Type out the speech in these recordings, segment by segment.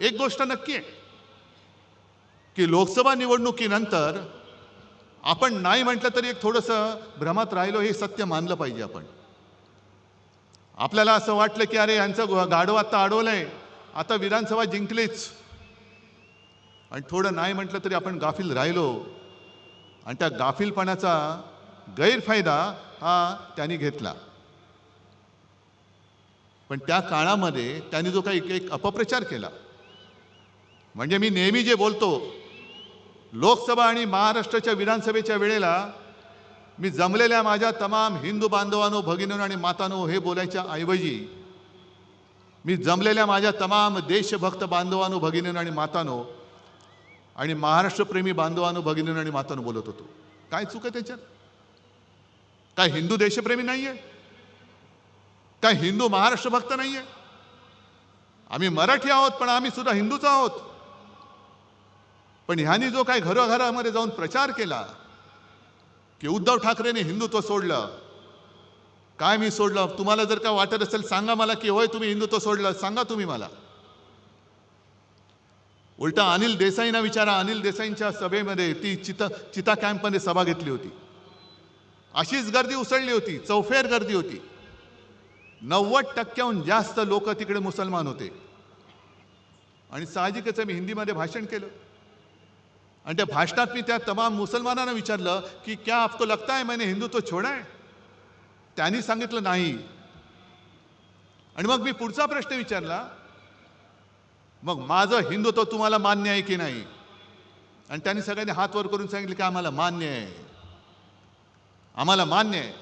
एक गोष्ट नक्की आहे. की लोकसभा निवडणुकीनंतर आपण नाही म्हटलं तरी एक थोडंसं भ्रमात राहिलो हे सत्य मानलं पाहिजे आपण. आपल्याला असं वाटलं की अरे यांचं गाडव आत्ता आता अडवलंय. आता विधानसभा जिंकलीच. आणि थोडं नाही म्हटलं तरी आपण गाफील राहिलो. आणि त्या गाफीलपणाचा गैरफायदा हा त्यांनी घेतला. पण त्या काळामध्ये त्यांनी जो काही एक अपप्रचार केला. म्हणजे मी नेहमी जे बोलतो लोकसभा आणि महाराष्ट्राच्या विधानसभेच्या वेळेला मी जमलेल्या माझ्या तमाम हिंदू बांधवांनो भगिनीनो आणि मातानो हे बोलायच्या ऐवजी मी जमलेल्या माझ्या तमाम देशभक्त बांधवांनो भगिनीनो आणि मातानो आणि महाराष्ट्रप्रेमी बांधवांनो भगिनीनो आणि मातानो बोलत होतो. काय चूक आहे त्याच्यात? काय हिंदू देशप्रेमी नाही आहे काय हिंदू महाराष्ट्र भक्त नाही आहे आम्ही मराठी आहोत पण आम्ही सुद्धा हिंदूच आहोत. पण ह्यांनी जो काय घरोघरामध्ये जाऊन प्रचार केला की उद्धव ठाकरेने हिंदुत्व सोडलं. काय मी सोडलं? तुम्हाला जर का वाटत असेल सांगा मला की होय तुम्ही हिंदुत्व सोडलं. सांगा तुम्ही मला. उलटा अनिल देसाईंना विचारा. अनिल देसाईंच्या सभेमध्ये ती चिता चिता कॅम्पमध्ये सभा घेतली होती. अशीच गर्दी उसळली होती. चौफेर गर्दी होती. नव्वद टक्क्याहून जास्त लोक तिकडे मुसलमान होते. आणि साहजिकच मी हिंदीमध्ये भाषण केलं. आणि त्या भाषणात मी त्या तमाम मुसलमानांना विचारलं की क्या आपको लगता है मैंने हिंदुत्व छोड़ा त्यांनी सांगितलं नाही. आणि मग मी पुढचा प्रश्न विचारला मग माझं हिंदुत्व तुम्हाला मान्य आहे की नाही? आणि त्यांनी सगळ्यांनी हात वर करून सांगितलं की आम्हाला मान्य आहे. आम्हाला मान्य आहे.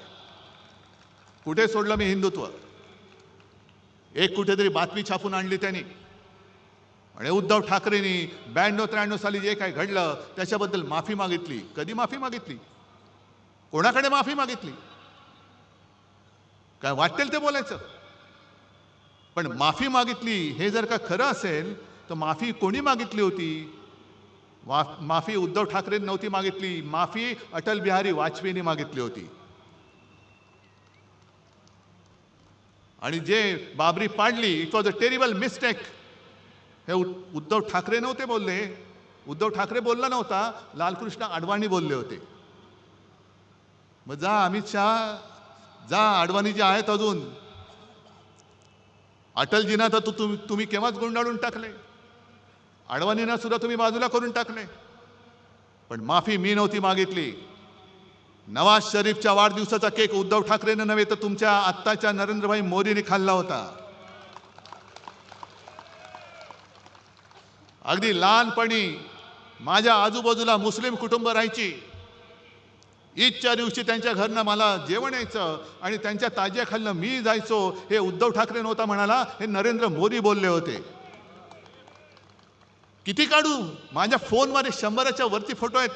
कुठे सोडलं मी हिंदुत्व? एक कुठेतरी बातमी छापून आणली त्यांनी. आणि उद्धव ठाकरेंनी ब्याण्णव त्र्याण्णव साली जे काय घडलं त्याच्याबद्दल माफी मागितली. कधी माफी मागितली? कोणाकडे माफी मागितली? काय वाटेल ते बोलायचं? पण माफी मागितली हे जर का खरं असेल तर माफी कोणी मागितली होती? वा- माफी उद्धव ठाकरेंनी नव्हती मागितली माफी अटल बिहारी वाजपेयीने मागितली होती. आणि जे बाबरी पाडली it was a terrible mistake हे उद्धव ठाकरे नव्हते बोलले उद्धव ठाकरे बोलला नव्हता लालकृष्ण अडवाणी बोलले होते. मग जा अमित शहा. जा अडवाणी जे आहेत अजून. अटलजींना तर तू तुम्ही तुम्ही केव्हाच गुंडाळून टाकले? अडवाणींना सुद्धा तुम्ही बाजूला करून टाकले. पण माफी मी नव्हती मागितली. नवाज शरीफच्या वाढदिवसाचा केक उद्धव ठाकरेनं नव्हे तर तुमच्या आत्ताच्या नरेंद्रभाई मोदीने खाल्ला होता. अगदी लहानपणी माझ्या आजूबाजूला मुस्लिम कुटुंब राहायची. ईदच्या दिवशी त्यांच्या घरनं मला जेवण यायचं आणि त्यांच्या ताज्या खाल्लं मी जायचो हे उद्धव ठाकरे नव्हता म्हणाला हे नरेंद्र मोदी बोलले होते. किती काढू? माझ्या फोनमध्ये शंभराच्या वरती फोटो आहेत.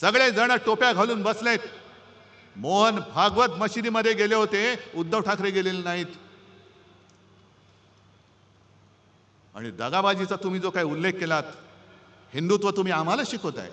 सगळे जण टोप्या घालून बसलेत. मोहन भागवत मशिदीमध्ये गेले होते उद्धव ठाकरे गेलेले नाहीत. आणि दगाबाजीचा तुम्ही जो काही उल्लेख केलात हिंदुत्व तुम्ही आम्हाला शिकवताय.